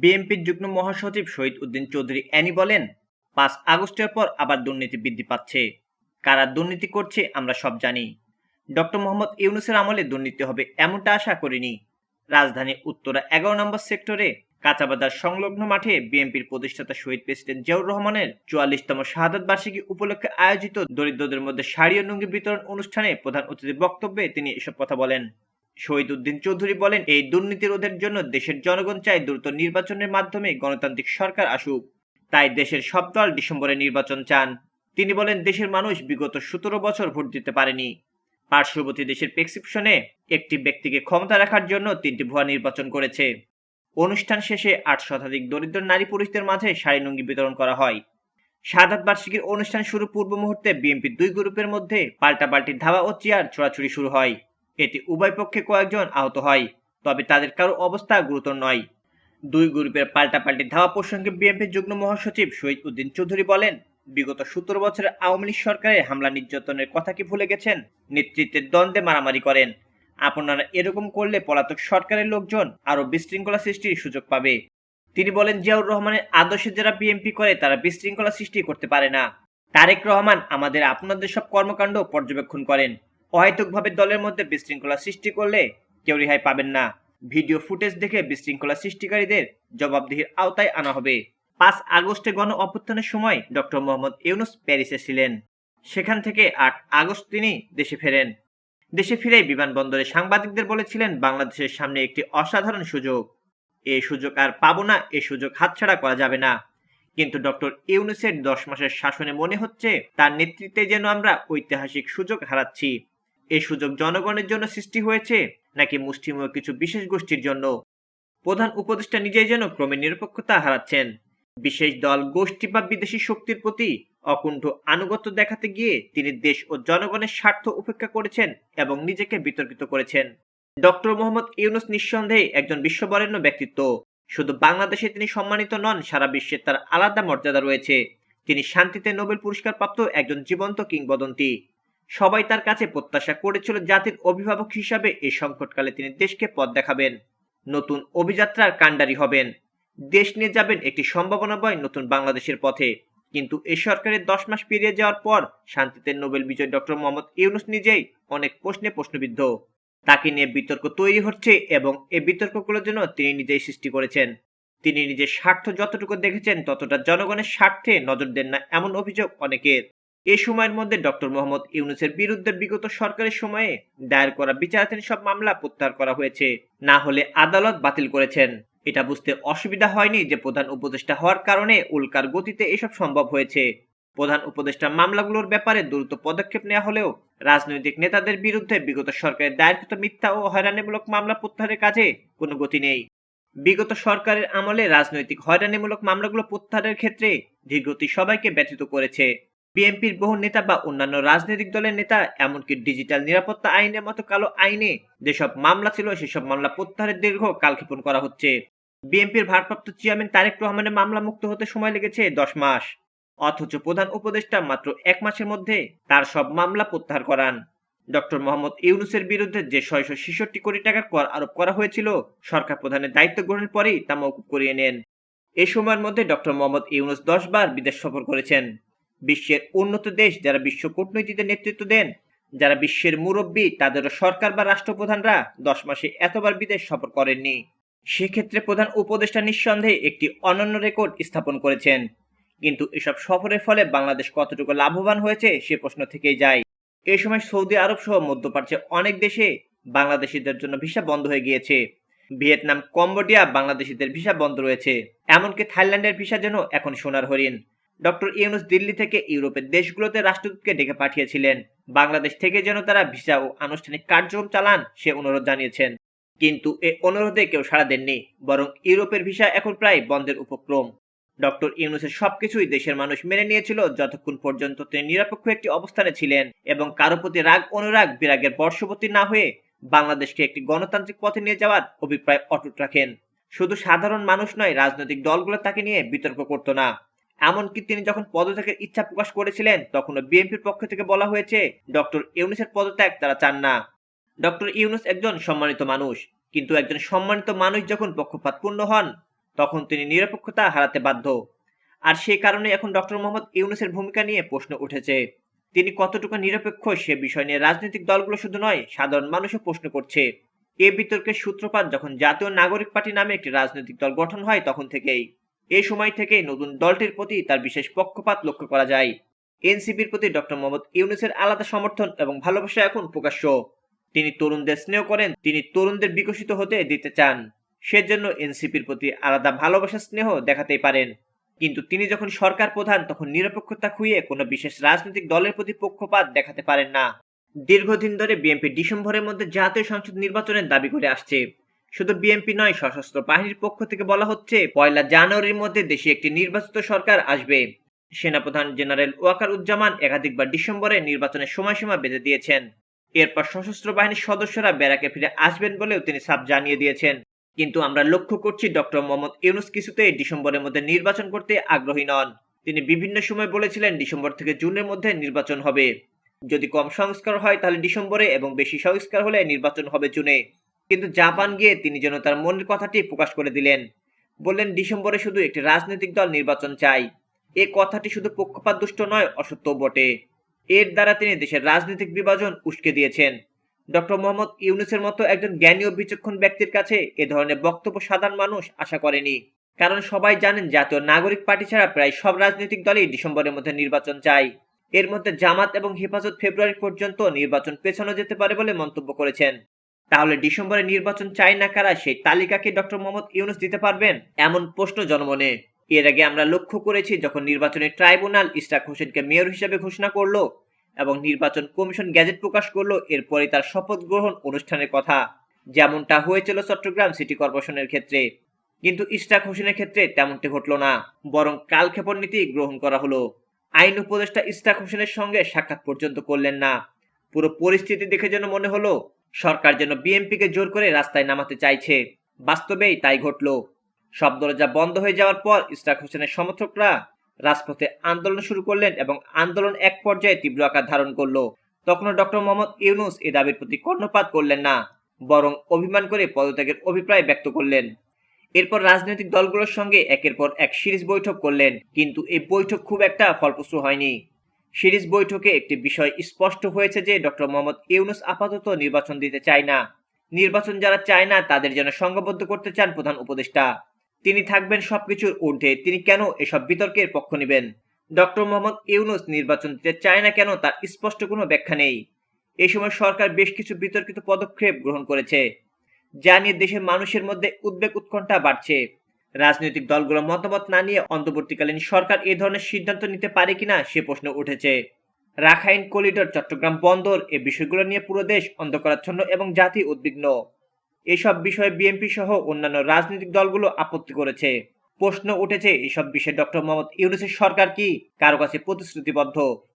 বিএনপির যুগ্ম মহাসচিব শহীদ উদ্দিন চৌধুরী অ্যানি বলেন, পাঁচ আগস্টের পর আবার দুর্নীতি বৃদ্ধি পাচ্ছে। কারা দুর্নীতি করছে, আমরা সব জানি। ডক্টর মোহাম্মদ ইউনুসের আমলে দুর্নীতি হবে এমনটা আশা করিনি। রাজধানীর উত্তরা এগারো নম্বর সেক্টরে কাঁচাবাজার সংলগ্ন মাঠে বিএনপির প্রতিষ্ঠাতা শহীদ প্রেসিডেন্ট জিয়াউর রহমানের চুয়াল্লিশতম শাহাদত বার্ষিকী উপলক্ষে আয়োজিত দরিদ্রদের মধ্যে শাড়ি ও লুঙ্গি বিতরণ অনুষ্ঠানে প্রধান অতিথির বক্তব্যে তিনি এসব কথা বলেন। শহীদ উদ্দিন চৌধুরী বলেন, এই দুর্নীতি রোধের জন্য দেশের জনগণ চায় দ্রুত নির্বাচনের মাধ্যমে গণতান্ত্রিক সরকার আসুক। তাই দেশের সব দল ডিসেম্বরে নির্বাচন চান। তিনি বলেন, দেশের মানুষ বিগত সতেরো বছর ভোট দিতে পারেনি। পার্শ্ববর্তী দেশের প্রেসক্রিপশনে, একটি ব্যক্তিকে ক্ষমতা রাখার জন্য তিনটি ভুয়া নির্বাচন করেছে। অনুষ্ঠান শেষে আট শতাধিক দরিদ্র নারী পুরুষদের মাঝে শাড়ি লুঙ্গি বিতরণ করা হয়। সাদাত বার্ষিকীর অনুষ্ঠান শুরু পূর্ব মুহূর্তে বিএনপির দুই গ্রুপের মধ্যে পাল্টাপাল্টি ধাওয়া ও চেয়ার ছোড়াছুড়ি শুরু হয়। এতে উভয় পক্ষে কয়েকজন আহত হয়, তবে তাদের কারও অবস্থা গুরুতর নয়। দুই গ্রুপের পাল্টাপাল্টি ধাওয়া প্রসঙ্গে বিএনপির যুগ্ম মহাসচিব শহীদ উদ্দিন চৌধুরী বলেন, বিগত সতেরো বছরের আওয়ামী লীগ সরকারের হামলা নির্যাতনের কথা কি ভুলে গেছেন? নেতৃত্বের দ্বন্দ্বে মারামারি করেন। আপনারা এরকম করলে পলাতক সরকারের লোকজন আরও বিশৃঙ্খলা সৃষ্টির সুযোগ পাবে। তিনি বলেন, জিয়াউর রহমানের আদর্শে যারা বিএনপি করে, তারা বিশৃঙ্খলা সৃষ্টি করতে পারে না। তারেক রহমান আমাদের আপনাদের সব কর্মকাণ্ড পর্যবেক্ষণ করেন। অহেতুকভাবে দলের মধ্যে বিশৃঙ্খলা সৃষ্টি করলে কেউ রেহাই পাবেন না। ভিডিও ফুটেজ দেখে বিশৃঙ্খলা সৃষ্টিকারীদের জবাবদিহির আওতায় আনা হবে। পাঁচ আগস্টে গণ অভ্যুত্থানের সময় ডক্টর মোহাম্মদ ইউনুস প্যারিসে ছিলেন। সেখান থেকে আট আগস্ট তিনি দেশে ফেরেন। দেশে ফিরে বিমানবন্দরে সাংবাদিকদের বলেছিলেন, বাংলাদেশের সামনে একটি অসাধারণ সুযোগ। এই সুযোগ আর পাবো না এই সুযোগ হাতছাড়া করা যাবে না। কিন্তু ডক্টর ইউনুসের দশ মাসের শাসনে মনে হচ্ছে, তার নেতৃত্বে যেন আমরা ঐতিহাসিক সুযোগ হারাচ্ছি। এই সুযোগ জনগণের জন্য সৃষ্টি হয়েছে, নাকি মুষ্টিমেয় কিছু বিশেষ গোষ্ঠীর জন্য? প্রধান উপদেষ্টা নিজেই যেন ক্রমে নিরপেক্ষতা হারাচ্ছেন। বিশেষ দল, গোষ্ঠী বা বিদেশি শক্তির প্রতি অকুণ্ঠ আনুগত্য দেখাতে গিয়ে তিনি দেশ ও জনগণের স্বার্থ উপেক্ষা করেছেন এবং নিজেকে বিতর্কিত করেছেন। ডক্টর মোহাম্মদ ইউনুস নিঃসন্দেহে একজন বিশ্ববরেণ্য ব্যক্তিত্ব। শুধু বাংলাদেশে তিনি সম্মানিত নন, সারা বিশ্বে তার আলাদা মর্যাদা রয়েছে। তিনি শান্তিতে নোবেল পুরস্কার প্রাপ্ত একজন জীবন্ত কিংবদন্তি। সবাই তার কাছে প্রত্যাশা করেছিল জাতির অভিভাবক হিসাবে এই সংকটকালে তিনি দেশকে পথ দেখাবেন। নতুন অভিযাত্রার কাণ্ডারি হবেন। দেশ নিয়ে যাবেন একটি সম্ভাবনা সম্ভাবনাময় নতুন বাংলাদেশের পথে। কিন্তু এ সরকারের দশ মাস পেরিয়ে যাওয়ার পর শান্তিতে নোবেল বিজয় ডক্টর মোহাম্মদ ইউনুস নিজেই অনেক প্রশ্নে প্রশ্নবিদ্ধ। তাকে নিয়ে বিতর্ক তৈরি হচ্ছে এবং এই বিতর্কগুলোর জন্য তিনি নিজেই সৃষ্টি করেছেন। তিনি নিজের স্বার্থ যতটুকু দেখেছেন ততটা জনগণের স্বার্থে নজর দেন না এমন অভিযোগ অনেকের। এই সময়ের মধ্যে ডক্টর মোহাম্মদ ইউনুসের বিরুদ্ধে বিগত সরকারের সময়ে দায়ের করা বিচারাধীন সব মামলা প্রত্যাহার করা হয়েছে। না হলে আদালত বাতিল করেছেন। এটা বুঝতে অসুবিধা হয়নি যে প্রধান উপদেষ্টা হওয়ার কারণে উল্কার গতিতে এসব সম্ভব হয়েছে। প্রধান উপদেষ্টা মামলাগুলোর ব্যাপারে দ্রুত পদক্ষেপ নেওয়া হলেও রাজনৈতিক নেতাদের বিরুদ্ধে বিগত সরকারের দায়েরকৃত মিথ্যা ও হয়রানিমূলক মামলা প্রত্যাহারের কাজে কোনো গতি নেই। বিগত সরকারের আমলে রাজনৈতিক হয়রানিমূলক মামলাগুলো প্রত্যাহারের ক্ষেত্রে ধীরগতি সবাইকে ব্যথিত করেছে। বিএনপির বহু নেতা বা অন্যান্য রাজনৈতিক দলের নেতা, এমনকি ডিজিটাল নিরাপত্তা আইনের মতো কালো আইনে যেসব মামলা ছিল, সেসব মামলা প্রত্যাহারের দীর্ঘ কালক্ষেপণ করা হচ্ছে। বিএনপির ভারপ্রাপ্ত চেয়ারম্যান তারেক রহমানের মামলা মুক্ত হতে সময় লেগেছে দশ মাস। অথচ প্রধান উপদেষ্টা মাত্র এক মাসের মধ্যে তার সব মামলা প্রত্যাহার করান। ডক্টর মোহাম্মদ ইউনুসের বিরুদ্ধে যে ছয়শো ছেষট্টি কোটি টাকার কর আরোপ করা হয়েছিল, সরকার প্রধানের দায়িত্ব গ্রহণের পরেই তা মৌকুব করিয়ে নেন। এ সময়ের মধ্যে ডক্টর মোহাম্মদ ইউনুস দশ বার বিদেশ সফর করেছেন। বিশ্বের উন্নত দেশ যারা বিশ্ব কূটনীতিতে নেতৃত্ব দেন, যারা বিশ্বের মুরব্বী, তাদেরও সরকার বা রাষ্ট্রপ্রধানরা দশ মাসে এতবার বিদেশ সফর করেননি। সেক্ষেত্রে প্রধান উপদেষ্টা নিঃসন্দেহে একটি অনন্য রেকর্ড স্থাপন করেছেন। কিন্তু এসব সফরের ফলে বাংলাদেশ কতটুকু লাভবান হয়েছে সে প্রশ্ন থেকেই যায়। এ সময় সৌদি আরব সহ মধ্যপ্রাচ্যের অনেক দেশে বাংলাদেশিদের জন্য ভিসা বন্ধ হয়ে গিয়েছে। ভিয়েতনাম, কম্বোডিয়া বাংলাদেশিদের ভিসা বন্ধ রয়েছে। এমনকি থাইল্যান্ডের ভিসা যেন এখন সোনার হরিণ। ডক্টর ইউনুস দিল্লি থেকে ইউরোপের দেশগুলোতে রাষ্ট্রদূতকে ডেকে পাঠিয়েছিলেন। বাংলাদেশ থেকে যেন তারা ভিসা ও আনুষ্ঠানিক কার্যক্রম চালান, সে অনুরোধ জানিয়েছেন। কিন্তু এ অনুরোধে কেউ সাড়া দেননি, বরং ইউরোপের ভিসা এখন প্রায় বন্ধের উপক্রম। ডক্টর ইউনুসের সবকিছুই দেশের মানুষ মেনে নিয়েছিল যতক্ষণ পর্যন্ত তিনি নিরপেক্ষ একটি অবস্থানে ছিলেন এবং কারও প্রতি রাগ, অনুরাগ, বিরাগের বর্ষবর্তী না হয়ে বাংলাদেশকে একটি গণতান্ত্রিক পথে নিয়ে যাওয়ার অভিপ্রায় অটুট রাখেন। শুধু সাধারণ মানুষ নয়, রাজনৈতিক দলগুলো তাকে নিয়ে বিতর্ক করতো না। এমনকি তিনি যখন পদত্যাগের ইচ্ছা প্রকাশ করেছিলেন, তখনও বিএনপির পক্ষ থেকে বলা হয়েছে, ডক্টর ইউনুসের পদত্যাগ তারা চান না। ডক্টর ইউনুস একজন সম্মানিত মানুষ, কিন্তু একজন সম্মানিত মানুষ যখন পক্ষপাতপূর্ণ হন, তখন তিনি নিরপেক্ষতা হারাতে বাধ্য। আর সেই কারণে এখন ডক্টর মোহাম্মদ ইউনুসের ভূমিকা নিয়ে প্রশ্ন উঠেছে। তিনি কতটুকু নিরপেক্ষ সে বিষয় নিয়ে রাজনৈতিক দলগুলো শুধু নয়, সাধারণ মানুষও প্রশ্ন করছে। এ বিতর্কের সূত্রপাত যখন জাতীয় নাগরিক পার্টি নামে একটি রাজনৈতিক দল গঠন হয়, তখন থেকেই। এই সময় থেকেই নতুন দলটির প্রতি তার বিশেষ পক্ষপাত লক্ষ্য করা যায়। এনসিপির প্রতি ডক্টর মোহাম্মদ ইউনুসের আলাদা সমর্থন এবং ভালোবাসা এখন প্রকাশ্য। তিনি তরুণদের স্নেহ করেন, তিনি তরুণদের বিকশিত হতে দিতে চান। সেজন্য এনসিপির প্রতি আলাদা ভালোবাসা স্নেহ দেখাতেই পারেন। কিন্তু তিনি যখন সরকার প্রধান, তখন নিরপেক্ষতা খুইয়ে কোনো বিশেষ রাজনৈতিক দলের প্রতি পক্ষপাত দেখাতে পারেন না। দীর্ঘদিন ধরে বিএনপি ডিসেম্বরের মধ্যে জাতীয় সংসদ নির্বাচনের দাবি করে আসছে। শুধু বিএনপি নয়, সশস্ত্র বাহিনীর পক্ষ থেকে বলা হচ্ছে, পয়লা জানুয়ারির মধ্যে দেশে একটি নির্বাচিত সরকার আসবে। সেনাপ্রধান জেনারেল ওয়াকার উজ্জামান একাধিকবার ডিসেম্বরে নির্বাচনের সময়সীমা বেঁধে দিয়েছেন। এরপর সশস্ত্র বাহিনীর সদস্যরা ব্যারাকে ফিরে আসবেন বলেও তিনি সাফ জানিয়ে দিয়েছেন। কিন্তু আমরা লক্ষ্য করছি, ডক্টর মোহাম্মদ ইউনুস কিছুতেই ডিসেম্বরের মধ্যে নির্বাচন করতে আগ্রহী নন। তিনি বিভিন্ন সময় বলেছিলেন, ডিসেম্বর থেকে জুনের মধ্যে নির্বাচন হবে। যদি কম সংস্কার হয়, তাহলে ডিসেম্বরে এবং বেশি সংস্কার হলে নির্বাচন হবে জুনে। কিন্তু জাপান গিয়ে তিনি যেন তার মনের কথাটি প্রকাশ করে দিলেন। বললেন, ডিসেম্বরে শুধু একটি রাজনৈতিক দল নির্বাচন চাই। এ কথাটি শুধু পক্ষপাত দুষ্ট নয় অসত্য বটে। এর দ্বারা তিনি দেশের রাজনৈতিক বিভাজন উস্কে দিয়েছেন। ডক্টর মোহাম্মদ ইউনুসের মতো একজন জ্ঞানী ও বিচক্ষণ ব্যক্তির কাছে এ ধরনের বক্তব্য সাধারণ মানুষ আশা করেনি। কারণ সবাই জানেন, জাতীয় নাগরিক পার্টি ছাড়া প্রায় সব রাজনৈতিক দলই ডিসেম্বরের মধ্যে নির্বাচন চাই এর মধ্যে জামাত এবং হেফাজত ফেব্রুয়ারি পর্যন্ত নির্বাচন পেছানো যেতে পারে বলে মন্তব্য করেছেন। তাহলে ডিসেম্বরে নির্বাচন চাই না কারা, সেই তালিকাকে ডক্টর মোহাম্মদ ইউনুস দিতে পারবেন? এমন প্রশ্ন জনমনে এর আগে আমরা লক্ষ্য করেছি যখন নির্বাচনী ট্রাইব্যুনাল ইস্টাক হোসেনকে মেয়র হিসেবে ঘোষণা করল এবং নির্বাচন কমিশন গ্যাজেট প্রকাশ করল এরপরে তার শপথ গ্রহণ অনুষ্ঠানের কথা। যেমনটা হয়েছিল চট্টগ্রাম সিটি কর্পোরেশনের ক্ষেত্রে। কিন্তু ইস্টাক হোসেনের ক্ষেত্রে তেমনটি ঘটল না, বরং কালক্ষেপণ নীতি গ্রহণ করা হলো। আইন উপদেষ্টা ইস্টাক হোসেনের সঙ্গে সাক্ষাৎ পর্যন্ত করলেন না। পুরো পরিস্থিতি দেখে যেন মনে হলো সরকার যেন বিএনপিকে জোর করে রাস্তায় নামাতে চাইছে। বাস্তবেই তাই ঘটল। সব দরজা বন্ধ হয়ে যাওয়ার পর ইস্টাক হোসেনের সমর্থকরা রাজপথে আন্দোলন শুরু করলেন এবং আন্দোলন এক পর্যায়ে তীব্র আকার ধারণ করল। তখনও ডক্টর মোহাম্মদ ইউনুস এ দাবির প্রতি কর্ণপাত করলেন না, বরং অভিমান করে পদত্যাগের অভিপ্রায় ব্যক্ত করলেন। এরপর রাজনৈতিক দলগুলোর সঙ্গে একের পর এক সিরিজ বৈঠক করলেন, কিন্তু এই বৈঠক খুব একটা ফলপ্রসূ হয়নি। সিরিজ বৈঠকে একটি বিষয় স্পষ্ট হয়েছে যে ডক্টর মোহাম্মদ ইউনুস আপাতত নির্বাচন দিতে চায় না। নির্বাচন যারা চায় না, তাদের যেন সংঘবদ্ধ করতে চান প্রধান উপদেষ্টা। তিনি থাকবেন সবকিছুর ঊর্ধ্বে। তিনি কেন এসব বিতর্কের পক্ষ নেবেন? ডক্টর মোহাম্মদ ইউনুস নির্বাচন দিতে চায় না কেন, তার স্পষ্ট কোনো ব্যাখ্যা নেই। এই সময় সরকার বেশ কিছু বিতর্কিত পদক্ষেপ গ্রহণ করেছে। যা নিয়ে দেশের মানুষের মধ্যে উদ্বেগ উৎকণ্ঠা বাড়ছে। রাজনৈতিক দলগুলো মতামত না নিয়ে অন্তর্বর্তীকালীন সরকার এ ধরনের সিদ্ধান্ত নিতে পারে কিনা সে প্রশ্ন উঠেছে। রাখাইন করিডোর চট্টগ্রাম বন্দর এ বিষয়গুলো নিয়ে পুরো দেশ অন্ধকারাচ্ছন্ন এবং জাতি উদ্বিগ্ন। এসব বিষয়ে বিএনপি সহ অন্যান্য রাজনৈতিক দলগুলো আপত্তি করেছে। প্রশ্ন উঠেছে, এসব বিষয়ে ডক্টর মোহাম্মদ ইউনুসের সরকার কি? কারও কাছে প্রতিশ্রুতিবদ্ধ?